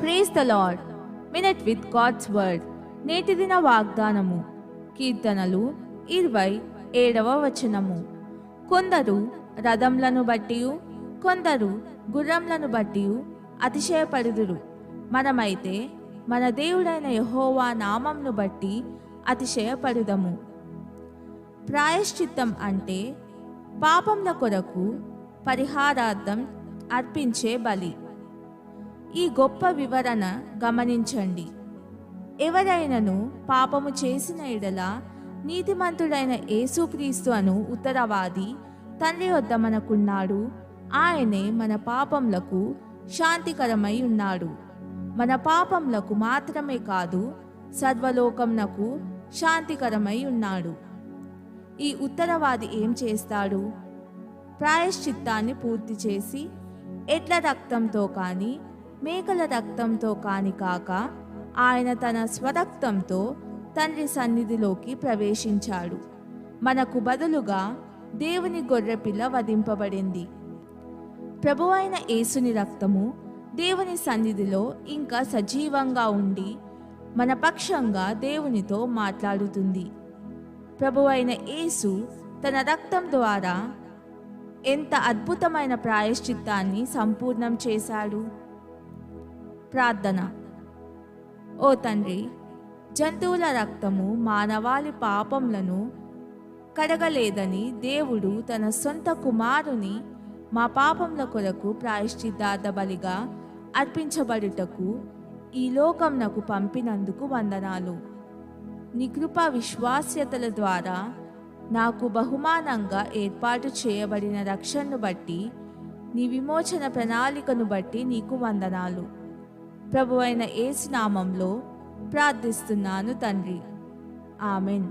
Praise the lord minute with God's word నేటి దిన వాగ్దానము. కీర్తనలు ఇరవై ఏడవ వచనము. కొందరు రథంలను బట్టి కొందరు గుర్రంలను బట్టి అతిశయపడుదురు. మనమైతే మన దేవుడైన యహోవా నామంను బట్టి అతిశయపడుదము. ప్రాయశ్చిత్తం అంటే పాపంల కొరకు పరిహారార్థం అర్పించే బలి. ఈ గొప్ప వివరణ గమనించండి. ఎవరైనను పాపము చేసిన ఎడల నీతిమంతుడైన యేసుక్రీస్తు అను ఉత్తరవాది తండ్రి వద్ద మనకున్నాడు. ఆయనే మన పాపములకు శాంతికరమై ఉన్నాడు. మన పాపములకు మాత్రమే కాదు సర్వలోకంనకు శాంతికరమై ఉన్నాడు. ఈ ఉత్తరవాది ఏం చేస్తాడు? ప్రాయశ్చిత్తాన్ని పూర్తి చేసి ఎడ్ల రక్తంతో కానీ మేకల రక్తంతో కాని కాక ఆయన తన స్వరక్తంతో తండ్రి సన్నిధిలోకి ప్రవేశించాడు. మనకు బదులుగా దేవుని గొర్రెపిల్ల వధింపబడింది. ప్రభువైన యేసుని రక్తము దేవుని సన్నిధిలో ఇంకా సజీవంగా ఉండి మన పక్షంగా దేవునితో మాట్లాడుతుంది. ప్రభువైన యేసు తన రక్తం ద్వారా ఎంత అద్భుతమైన ప్రాయశ్చిత్తాన్ని సంపూర్ణం చేశాడు. ప్రార్థన. ఓ తండ్రి జంతువుల రక్తము మానవాళి పాపములను కడగలేదని దేవుడు తన సొంత కుమారుని మా పాపముల కొరకు ప్రాయశ్చిద్ధార్థ బలిగా అర్పించబడుటకు ఈ లోకంనకు పంపినందుకు వందనాలు. నీ విశ్వాస్యతల ద్వారా నాకు బహుమానంగా ఏర్పాటు చేయబడిన రక్షణను బట్టి నీ విమోచన ప్రణాళికను బట్టి నీకు వందనాలు. ప్రభు అయిన ఏసునామంలో ప్రార్థిస్తున్నాను తండ్రి. ఆమెన్.